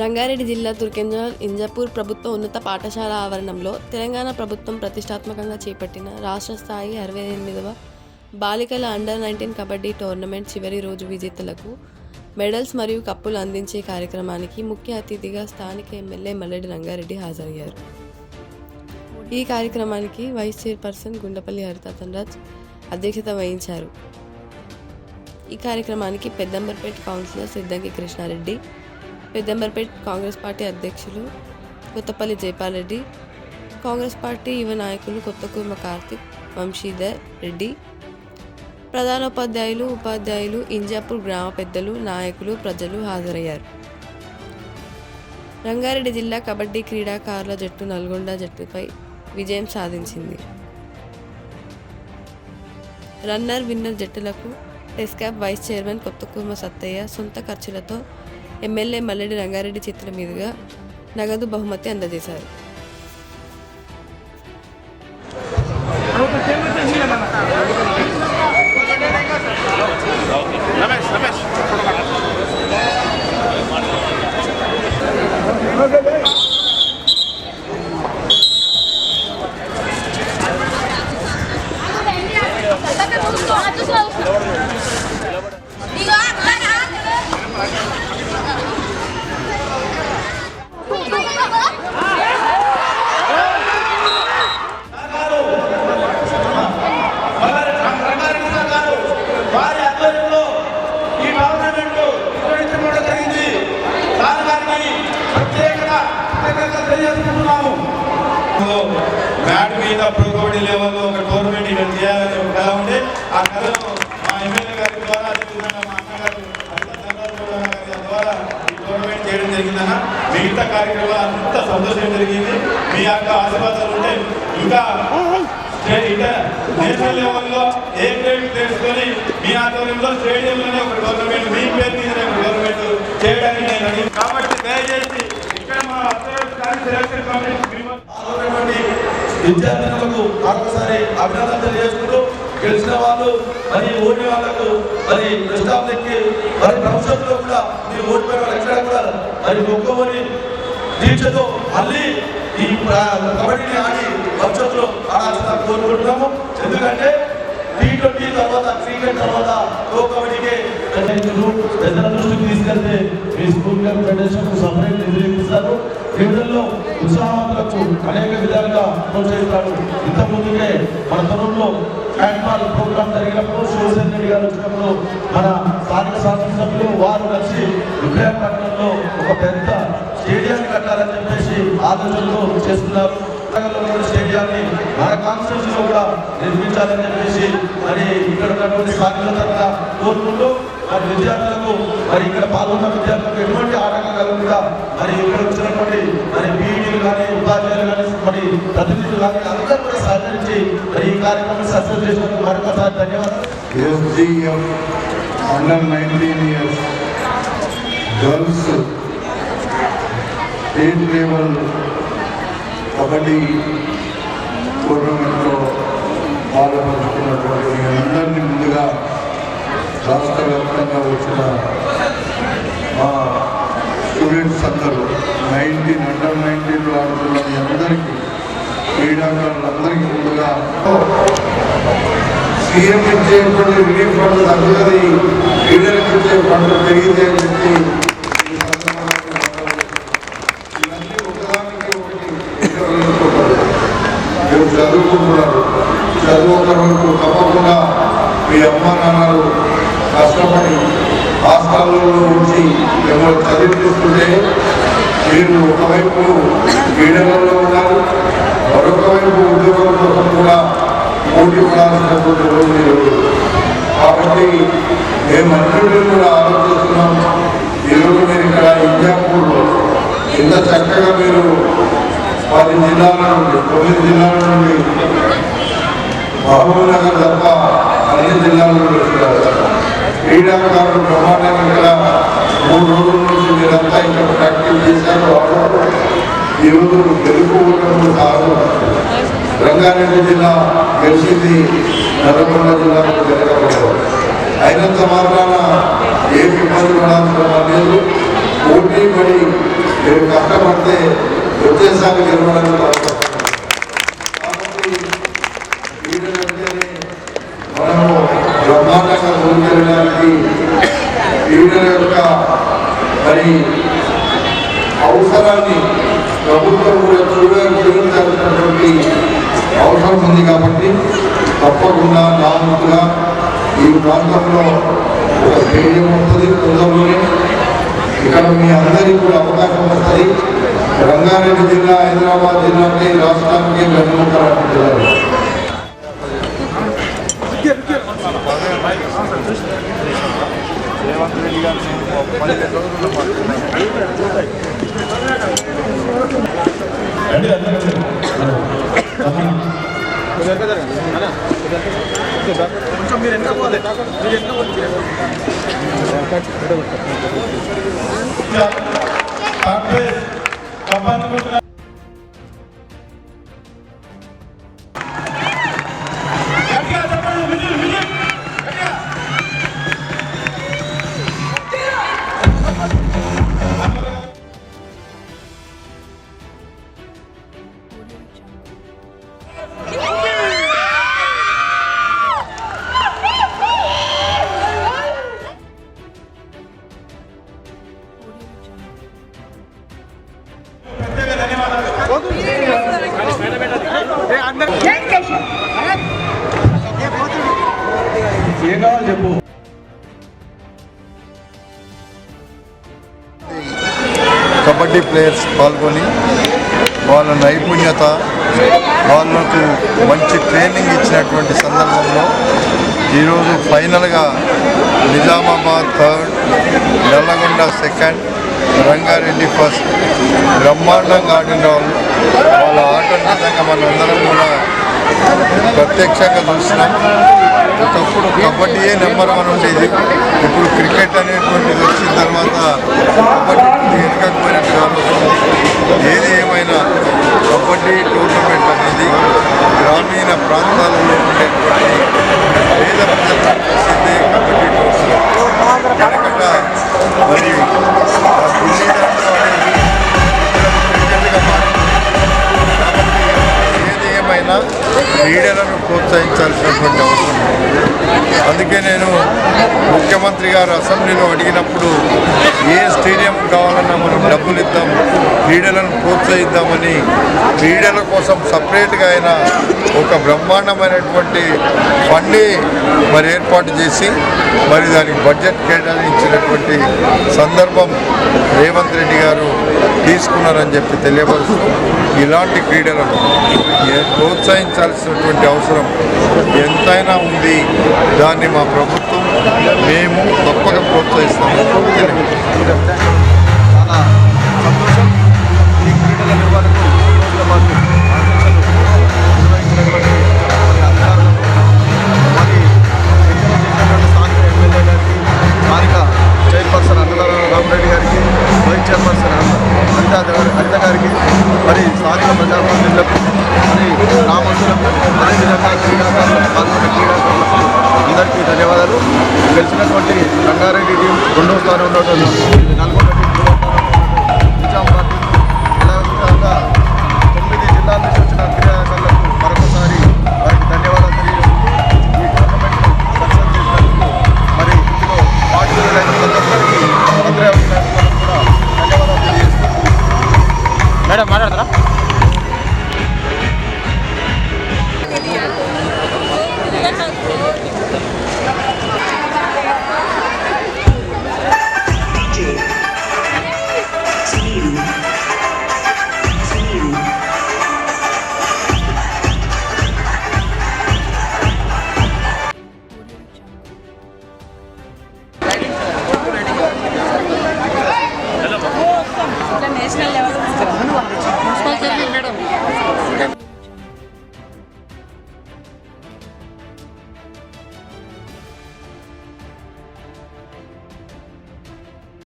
రంగారెడ్డి జిల్లా తుర్కెంజల్ ఇంజపూర్ ప్రభుత్వ ఉన్నత పాఠశాల ఆవరణంలో తెలంగాణ ప్రభుత్వం ప్రతిష్టాత్మకంగా చేపట్టిన రాష్ట్ర స్థాయి అరవై ఎనిమిదవ బాలికల అండర్ నైన్టీన్ కబడ్డీ టోర్నమెంట్ చివరి రోజు విజేతలకు మెడల్స్ మరియు కప్పులు అందించే కార్యక్రమానికి ముఖ్య అతిథిగా స్థానిక ఎమ్మెల్యే మల్లెడి రంగారెడ్డి హాజరయ్యారు. ఈ కార్యక్రమానికి వైస్ చైర్పర్సన్ గుండపల్లి హరితాతన్ అధ్యక్షత వహించారు. ఈ కార్యక్రమానికి పెద్దంబర్పేట కౌన్సిలర్ సిద్దంకి కృష్ణారెడ్డి పెద్దంబర్పేట్ కాంగ్రెస్ పార్టీ అధ్యక్షులు కొత్తపల్లి జైపాల్ రెడ్డి కాంగ్రెస్ పార్టీ యువ నాయకులు కొత్తకూర్మ కార్తిక్ వంశీధర్ రెడ్డి ప్రధానోపాధ్యాయులు ఉపాధ్యాయులు ఇంజాపూర్ గ్రామ పెద్దలు నాయకులు ప్రజలు హాజరయ్యారు. రంగారెడ్డి జిల్లా కబడ్డీ క్రీడాకారుల జట్టు నల్గొండ జట్టుపై విజయం సాధించింది. రన్నర్ విన్నర్ జట్టులకు టెస్కాప్ వైస్ చైర్మన్ కొత్తకూర్మ సత్తయ్య సొంత ఖర్చులతో ఎమ్మెల్యే మల్లెడి రంగారెడ్డి చిత్రం మీదుగా నగదు బహుమతి అందజేశారు. Okay, రమేష్ వారి ఆధ్వర్యంలో ఈ టోర్నమెంట్ నిర్వహించడం జరిగింది దాని వారికి ప్రత్యేకంగా కృతజ్ఞతలు తెలియజేస్తున్నాము మ్యాట్ మీద ప్రో కబడ్డీ లెవెల్లో ఒక టోర్నమెంట్ ఈవెంట్ చేయాలని ఒక కళ ఉంది ఆ కళను మా ఎమ్మెల్యే గారి ద్వారా అదేవిధంగా మా అన్నగారు ద్వారా ఈ టోర్నమెంట్ చేయడం జరిగిందన్న. మిగతా కార్యక్రమాలు అంత సంతోషం జరిగింది. మీ యొక్క ఆశీర్వాదాలు ఉంటే ఇంకా స్టేట్ ఇంటర్ నేషనల్ లెవెల్లో ఏ గ్రేడ్ తెలుసుకొని మీ ఆధ్వర్యంలో స్టేడియంలోనే ఒక టోర్నమెంట్ మీ పేరు మీదనే ఒక టోర్నమెంట్ చేయడానికి నేను కాబట్టి దయచేసి ఇక్కడ మా అథ్లెటిక్స్ సెలక్షన్ కమిటీ విద్యార్థినులకు మరొకసారి అభినందన తెలియజేసుకుంటూ గెలిచిన వాళ్ళు మరి ఓడిన వాళ్ళకు మరి ప్రశ్నాలకి మరి భవిష్యత్తులో కూడా మీరు ఓడిపోయిన వాళ్ళు ఎక్కడ కూడా మరి మొక్కమని దీక్షతో మళ్ళీ ఈ కబడ్డీని ఆడి భవిష్యత్తులో ఆడాల్సిన కోరుకుంటున్నాము. ఎందుకంటే దీంట్లో తర్వాత క్రికెట్ తర్వాత ప్రో కబడ్డీకే పెద్దల దృష్టికి తీసుకెళ్తే మీ స్కూల్ క్లబ్ ఫెడరేషన్ సపరేట్ నిధులు ఇప్పిస్తారు క్రీడల్లో ఉత్సాహవంతులకు అనేక విధాలుగా ప్రోత్సహిస్తారు. ఇంతకుముందుకే మన తరుణంలో హ్యాండ్బాల్ ప్రోగ్రామ్ జరిగినప్పుడు శివసేన రెడ్డి గారు వచ్చినప్పుడు మన స్థానిక శాసనసభ్యులు వారు కలిసి విక్రయపట్నంలో ఒక పెద్ద స్టేడియం కట్టాలని చెప్పేసి ఆలోచనలు చేస్తున్నారు. స్టేడియాన్ని మన కాన్స్టిట్యూషన్లో కూడా నిర్మించాలని చెప్పేసి మరి ఇక్కడ ఉన్నటువంటి స్థానికుల తరఫున కోరుకుంటూ మరి విద్యార్థులకు మరి ఇక్కడ పాల్గొన్న విద్యార్థులకు ఎటువంటి ఆటంకం కలగకుండా మరి ఇక్కడ వచ్చినటువంటి మరి బీఈడీలు కానీ ఉపాధ్యాయులు కానీ మరి ప్రతినిధులు కానీ అందరూ కూడా సహకరించి మరి ఈ కార్యక్రమం సక్సెస్ చేసినందుకు మరొకసారి ధన్యవాదాలు. SGF under 19 years state level kabaddi టోర్నమెంట్లో పాల్పంచుకున్నటువంటి అందరినీ ముందుగా రాష్ట్ర వ్యాప్తంగా వచ్చిన మా స్టూడెంట్స్ అందరూ నైన్టీన్ అండర్ నైన్టీన్లో ఆడుతున్న మీ అందరికీ క్రీడాకారులందరికీ ముందుగా సీఎం ఇచ్చే రిలీఫ్ ఫండ్ తగ్గుతుంది క్రీడలకు ఇచ్చే ఫండ్ పెరిగితే అని చెప్పి చదువుకుంటున్నారు. చదువు ఒక వరకు తప్పకుండా మీ అమ్మ నాన్నలు కష్టపడి హాస్టల్లో ఉంచి మిమ్మల్ని చదివిస్తుంటే మీరు ఒకవైపు క్రీడలలో ఉన్నారు మరొక వైపు ఉద్యోగం కోసం కూడా పోటీ పడాల్సినటువంటి రోజు రోజు కాబట్టి మేము అన్నింటినీ కూడా ఆలోచిస్తున్నాం. ఈరోజు మీరు ఇక్కడ ఇంజాపూర్లో ఇంత చక్కగా మీరు పది జిల్లాల నుండి తొమ్మిది జిల్లాల నుండి మహబూబ్ నగర్ తప్ప అన్ని జిల్లాల నుండి వచ్చారు క్రీడాకారులు బ్రహ్మాండంగా ఇక్కడ మూడు రోజుల నుంచి మీరంతా ఇక్కడ ప్రాక్టీస్ చేశారు. ఆడారు. ఈరోజు గెలుపు ఓటములు కాదు. రంగారెడ్డి జిల్లా గెలిచింది నల్గొండ జిల్లాకు జరగకూడదు అయినంత మాత్రాన ఏ ఇబ్బంది పడాల్సిన లేదు. పోటీ పడి మీరు కష్టపడితే వచ్చేసారి గెలవడానికి అవకాశం కాబట్టి మనము బ్రహ్మాండంగా ముందుకెళ్ళడానికి క్రీడల యొక్క మరి అవసరాన్ని ప్రభుత్వం కూడా చూడ అవసరం ఉంది కాబట్టి తప్పకుండా నా ఈ ప్రాంతంలో ఒక స్టేడియం వస్తుంది తొందరలోనే ఇక్కడ మీ అందరికీ కూడా అవకాశం వస్తుంది. రంగారెడ్డి జిల్లా హైదరాబాద్ జిల్లా అంటే ఈ రాష్ట్రానికి వెన్నుముక జిల్లాలు కాంగ్రెస్ కప్పనుకుంటున్న ఏం కావాలి చెప్పు. కబడ్డీ ప్లేయర్స్ పాల్గొని వాళ్ళ నైపుణ్యత వాళ్ళకు మంచి ట్రైనింగ్ ఇచ్చినటువంటి సందర్భంలో ఈరోజు ఫైనల్గా Nizamabad third Nalgonda second Rangareddy first బ్రహ్మాండంగా ఆడిన వాళ్ళు వాళ్ళ ఆట నిజంగా మనందరం కూడా ప్రత్యక్షంగా చూసినాం ఒకప్పుడు కబడ్డీయే నెంబర్ వన్ ఉండేది. ఇప్పుడు క్రికెట్ అనేటువంటిది వచ్చిన తర్వాత కబడ్డీ వెనుకపోయినట్టు ఏది ఏమైనా కబడ్డీ టోర్నమెంట్ అనేది గ్రామీణ ప్రాంతాలలో ఉండేటువంటి క్రీడలను ప్రోత్సహించాల్సినటువంటి అవసరం అందుకే నేను ముఖ్యమంత్రి గారు అసెంబ్లీలో అడిగినప్పుడు ఏ స్టేడియం కావాలన్నా మనం డబ్బులు ఇద్దాం క్రీడలను ప్రోత్సహిద్దామని క్రీడల కోసం సపరేట్గా అయినా ఒక బ్రహ్మాండమైనటువంటి ఫండే మరి ఏర్పాటు చేసి మరి దానికి బడ్జెట్ కేటాయించినటువంటి సందర్భం రేవంత్ రెడ్డి గారు తీసుకున్నారని చెప్పి తెలియపరుస్తూ ఇలాంటి క్రీడలను ప్రోత్సహించాల్సినటువంటి అవసరం ఎంతైనా ఉంది. దాన్ని మా ప్రభుత్వం మేము తప్పక ప్రోత్సహిస్తాము వైస్ చైర్పర్సన్ అనిత అనిత గారికి మరి స్థానిక ప్రజాప్రతినిధులకు మరి గ్రామస్తులకు అదేవిధంగా క్రీడాకారులకు పాల్గొన్న క్రీడాకారులకు అందరికీ ధన్యవాదాలు. గెలిచినటువంటి రంగారెడ్డి టీం రెండవ స్థానం ఉన్నటువంటి నల్గొండ నేషనల్ లెవెల్ మున్సిపల్